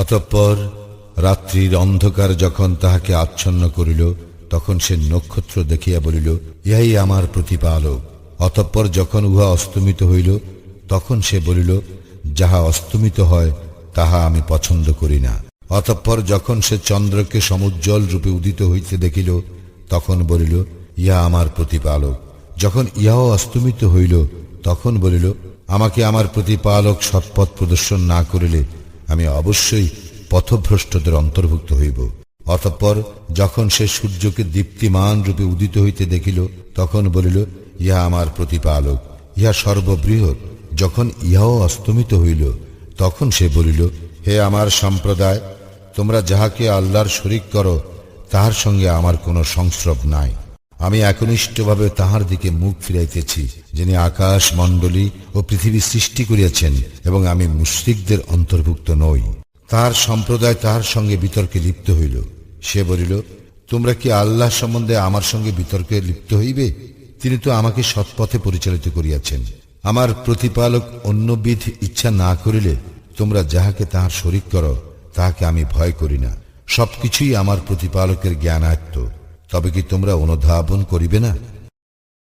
অতঃপর রাত্রির অন্ধকার যখন তাহাকে আচ্ছন্ন করিল, তখন সে নক্ষত্র দেখিয়া বলিল, ইহাই আমার প্রতিপালক। অতঃপর যখন উহা অস্তমিত হইল, তখন সে বলিল, যাহা অস্তমিত হয়, তাহা আমি পছন্দ করি না। অতঃপর যখন সে চন্দ্রকে সমুজ্জ্বল রূপে উদিত হইতে দেখিল, তখন বলিল, ইহা আমার প্রতিপালক। যখন ইহাও অস্তমিত হইল, তখন বলিল, আমাকে আমার প্রতিপালক সৎপথ প্রদর্শন না করিলে আমি অবশ্যই পথভ্রষ্টদের অন্তর্ভুক্ত হইব। অতঃপর যখন সে সূর্যকে দীপ্তিমান রূপে উদিত হইতে দেখিল, তখন বলিল, ইহা আমার প্রতিপালক, ইহা সর্ববৃহৎ। যখন ইহাও অস্তমিত হইল, তখন সে বলিল, হে আমার সম্প্রদায়, তোমরা যাহাকে আল্লাহর শরিক করো, তাহার সঙ্গে আমার কোনো সংস্রব নাই। আমি একনিষ্ঠভাবে তাহার দিকে মুখ ফিরাইতেছি, যিনি আকাশ, মণ্ডলী ও পৃথিবী সৃষ্টি করিয়াছেন এবং আমি মুশ্রিকদের অন্তর্ভুক্ত নই। তাহার সম্প্রদায় তাহার সঙ্গে বিতর্কে লিপ্ত হইল। সে বলিল, তোমরা কি আল্লাহ সম্বন্ধে আমার সঙ্গে বিতর্কে লিপ্ত হইবে? তিনি তো আমাকে সৎপথে পরিচালিত করিয়াছেন। আমার প্রতিপালক অন্যবিধ ইচ্ছা না করিলে তোমরা যাহাকে তাহার শরিক করো, তাহাকে আমি ভয় করি না। সবকিছুই আমার প্রতিপালকের জ্ঞানায়ত্ত। তবে কি তোমরা অনুধাবন করিবে না?